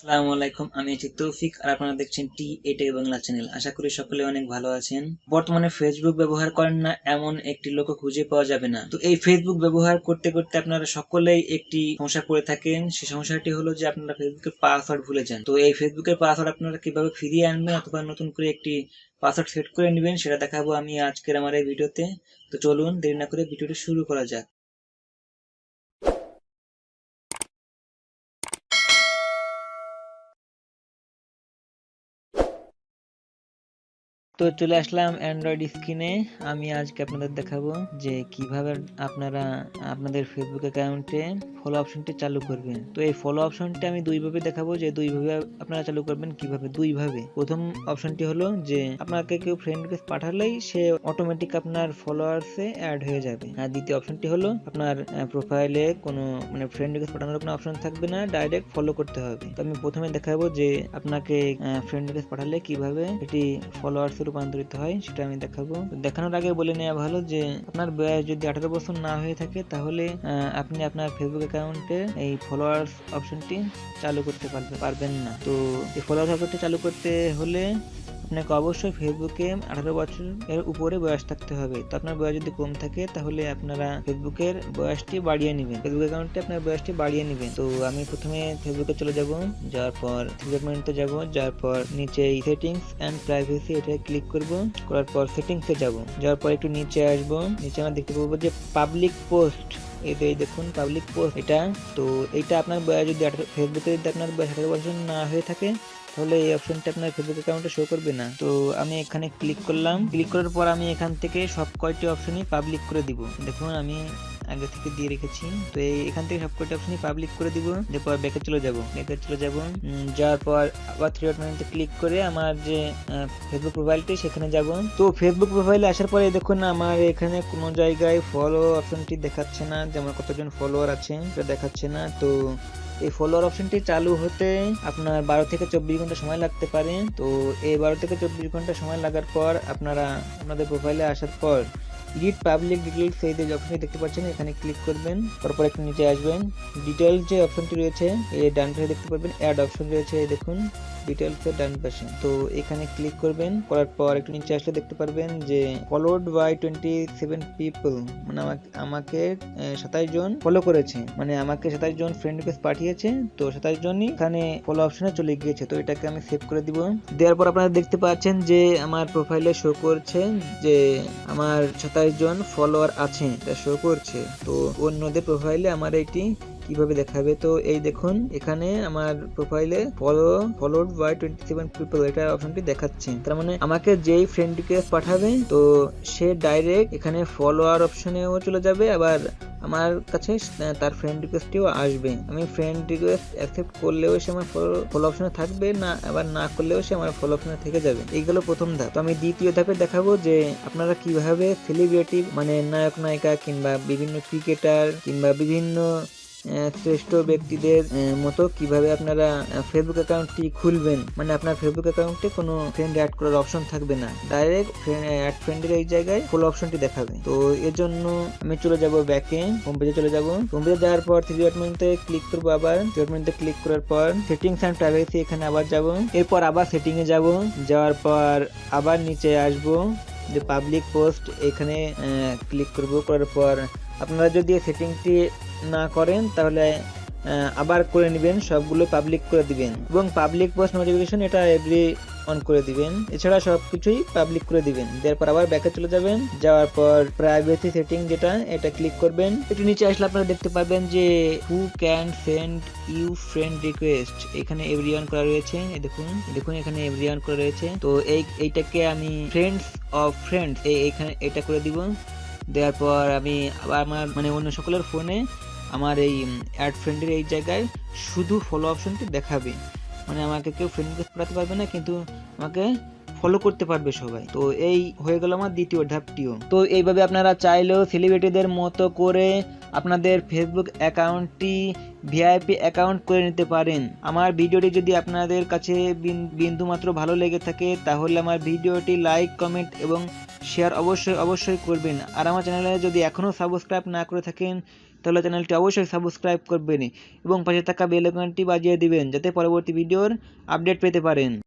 আসসালামু আলাইকুম, আমি আছি তৌফিক আর আপনারা দেখছেন টি এটাই বাংলা চ্যানেল আশা করি সকলে অনেক ভালো আছেন। বর্তমানে ফেসবুক ব্যবহার করেন না, এমন একটি লোক খুঁজে পাওয়া যাবে না। তো এই ফেসবুক ব্যবহার করতে করতে আপনারা সকলেই একটি সমস্যা করে থাকেন। সেই সমস্যাটি হলো যে আপনারা ফেসবুকের পাসওয়ার্ড ভুলে যান। তো এই ফেসবুকের পাসওয়ার্ড আপনারা কীভাবে ফিরিয়ে আনবেন অথবা নতুন করে একটি পাসওয়ার্ড সেট করে নেবেন, সেটা দেখাবো আমি আজকের আমার এই ভিডিওতে। তো চলুন, দেরি না করে ভিডিওটি শুরু করা যাক। তো চলে আসলাম অ্যান্ড্রয়েড স্ক্রিনে আমি আজকে আপনাদের দেখাবো যে কীভাবে আপনারা আপনাদের ফেসবুক অ্যাকাউন্টে ফলো অপশনটি চালু করবেন। তো এই ফলো অপশনটি আমি দুইভাবে দেখাবো যে দুইভাবে আপনারা চালু করবেন কীভাবে? দুইভাবে। প্রথম অপশনটি হলো যে আপনাকে কেউ ফ্রেন্ড রিকোয়েস্ট পাঠালেই সে অটোমেটিক আপনার ফলোয়ার্সে অ্যাড হয়ে যাবে। আর দ্বিতীয় অপশনটি হলো আপনার প্রোফাইলে কোনো মানে ফ্রেন্ড রিকোয়েস্ট পাঠানোর কোনো অপশন থাকবে না ডাইরেক্ট ফলো করতে হবে। তো আমি প্রথমে দেখাবো যে আপনাকে ফ্রেন্ড রিকোয়েস্ট পাঠালে কীভাবে এটি ফলোয়ার্সে রূপান্তরিত হয় সেটা আমি দেখাবো। দেখানোর আগে বলে নেওয়া ভালো যে আপনার বয়স যদি আঠারো বছর না হয়ে থাকে তাহলে আপনি আপনার ফেসবুক অ্যাকাউন্টে এই ফলোয়ার্স অপশনটি চালু করতে পারবে পারবেন না। তো এই ফলোয়ার্স অপশনটি চালু করতে হলে আপনাকে অবশ্যই ফেসবুকে আঠারো বছর এর উপরে বয়স থাকতে হবে। তো আপনার বয়স যদি কম থাকে, তাহলে আপনারা ফেসবুকের বয়সটি বাড়িয়ে নেবেন। ফেসবুক অ্যাকাউন্টে আপনার বয়সটি বাড়িয়ে নেবেন। তো আমি প্রথমে ফেসবুকে চলে যাব, যাওয়ার পর ফিঙ্গারপ্রিন্টে যাব, যাওয়ার পর নিচে সেটিংস অ্যান্ড প্রাইভেসি এটা ক্লিক করব। করার পর সেটিংসে যাব। যাওয়ার পর একটু নিচে আসব। নিচে আমরা দেখতে পাবো যে পাবলিক পোস্ট এই তো এই দেখুন পাবলিক পোস্ট এটা। তো এটা আপনার বয়স যদি ফেসবুকে যদি আপনার বয়স আঠারো বছর না হয়ে থাকে তাহলে এই অপশনটা আপনার ফেসবুক অ্যাকাউন্টে শো করবে না। তো আমি এখানে ক্লিক করলাম। ক্লিক করার পর আমি এখান থেকে সব কয়টি অপশনই পাবলিক করে দিব। দেখুন, আমি আগে থেকে দিয়ে রেখেছি। তো এখান থেকে সব কয়টি অপশনই পাবলিক করে দিব। এরপর ব্যাকে চলে যাব। ব্যাকে চলে যাব। যাওয়ার পর আবার থ্রি ডট মেনুতে ক্লিক করে আমার যে ফেসবুক প্রোফাইলটি সেখানে যাব। তো ফেসবুক প্রোফাইলে আসার পরে দেখুন, আমার এখানে কোনো জায়গায় ফলো অপশনটি দেখাচ্ছে না। যে আমার কতজন ফলোয়ার আছে, সেটা দেখাচ্ছে না। তো এই ফলোয়ার অপশনটি চালু হতে আপনার বারো থেকে চব্বিশ ঘণ্টা সময় লাগতে পারে। তো এই বারো থেকে চব্বিশ ঘণ্টা সময় লাগার পর আপনারা আপনাদের প্রোফাইলে আসার পর ইডিট পাবলিক ডিটেলস এই যে অপশনটি দেখতে পাচ্ছেন, এখানে ক্লিক করবেন, তারপর একটু নিচে আসবেন। ডিটেলস যে অপশনটি রয়েছে, এই ডান পাশে দেখতে পারবেন। অ্যাড অপশন রয়েছে, এই দেখুন ডিটেলস এর ডান পাশে তো এখানে ক্লিক করবেন, করার পর একটু নিচে আসলে দেখতে পারবেন যে followed by twenty seven people মানে আমাকে আমাকে সাতাশ জন ফলো করেছে। মানে আমাকে সাতাশ জন ফ্রেন্ড রিকোয়েস্ট পাঠিয়েছে, তো সাতাশ জনই এখানে ফলো অপশনে চলে গিয়েছে। তো এটাকে আমি সেভ করে দিব। দেওয়ার পর আপনারা দেখতে পাচ্ছেন যে, আমার প্রোফাইলে শো করছে যে, আমার সাতাশ জন ফলোয়ার আছে এটা শো করছে। তো অন্যদের প্রোফাইলে আমার এটি কীভাবে দেখাবে? তো এই দেখুন, এখানে আমার প্রোফাইলে follow followed by twenty seven people এটা অপশনটি দেখাচ্ছে। তার মানে আমাকে যেই ফ্রেন্ড রিকোয়েস্ট পাঠাবে, তো সে ডাইরেক্ট এখানে ফলোয়ার অপশনেও চলে যাবে, আবার আমার কাছে তার ফ্রেন্ড রিকোয়েস্টটিও আসবে। আমি ফ্রেন্ড রিকোয়েস্ট অ্যাকসেপ্ট করলেও সে আমার ফলো অপশনে থাকবে, না, আবার না করলেও সে আমার ফলো অপশনে থেকে যাবে। এই এইগুলো প্রথম ধাপ। তো আমি দ্বিতীয় ধাপে দেখাবো যে আপনারা কীভাবে সেলিব্রিটি মানে নায়ক, নায়িকা কিংবা বিভিন্ন ক্রিকেটার কিংবা বিভিন্ন শ্রেষ্ঠ ব্যক্তিদের মতো কীভাবে আপনারা ফেসবুক অ্যাকাউন্টটি খুলবেন? মানে আপনার ফেসবুক অ্যাকাউন্টে কোনো ফ্রেন্ড অ্যাড করার অপশন থাকবে না। ডাইরেক্ট অ্যাড ফ্রেন্ডের এই জায়গায় ফুল অপশনটি দেখাবে। তো এর জন্য আমি চলে যাব ব্যাকে হোম পেজে চলে যাব। হোম পেজে যাওয়ার পর থ্রি ডট মেনুতে ক্লিক করব আবার। থ্রি ডট মেনুতে ক্লিক করার পর সেটিংস অ্যান্ড প্রাইভেসি এখানে আবার যাব। এরপর আবার সেটিং এ যাব। যাওয়ার পর আবার নিচে আসব। যে পাবলিক পোস্ট এখানে ক্লিক করব। করার পর আপনারা যদি সেটিংটি না করেন, তাহলে আবার করে নেবেন, সবগুলো পাবলিক করে দিবেন। এবং পাবলিক পোস্ট নোটিফিকেশন এটা এভরি অন করে দিবেন। এছাড়া সব কিছুই পাবলিক করে দিবেন। দেওয়ার পর আবার ব্যাকে চলে যাবেন। যাওয়ার পর প্রাইভেসি সেটিং যেটা, এটা ক্লিক করবেন। একটু নিচে আসলে আপনারা দেখতে পাবেন যে who can send you friend request এখানে এভরি অন করা রয়েছে। দেখুন দেখুন এখানে এভরি অন করা রয়েছে। তো এই, এইটাকে আমি ফ্রেন্ডস অফ ফ্রেন্ডস এই এখানে এটা করে দিব। দেওয়ার পর আমি আবার আমার মানে অন্য সকলের ফোনে আমার এই অ্যাড ফ্রেন্ডের এই জায়গায় শুধু ফলো অপশনটি দেখাবে। মানে আমাকে কেউ ফ্রেন্ড রিকোয়েস্ট পাঠাতে পারবে না, কিন্তু আমাকে ফলো করতে পারবে সবাই। তো এই হয়ে গেল আমার দ্বিতীয় ধাপটিও। তো এইভাবে আপনারা চাইলেও সেলিব্রিটিদের মতো করে আপনাদের ফেসবুক অ্যাকাউন্টটি ভিআইপি অ্যাকাউন্ট করে নিতে পারেন। আমার ভিডিওটি যদি আপনাদের কাছে বিন- বিন্দুমাত্র ভালো লেগে থাকে, তাহলে আমার ভিডিওটি লাইক, কমেন্ট এবং শেয়ার অবশ্যই অবশ্যই করবেন। আর আমার চ্যানেলে যদি এখনও সাবস্ক্রাইব না করে থাকেন, তাহলে চ্যানেলটি অবশ্যই সাবস্ক্রাইব করবেন এবং পাশে থাকা বেল আইকনটি বাজিয়ে দিবেন, যাতে পরবর্তী ভিডিওর আপডেট পেতে পারেন।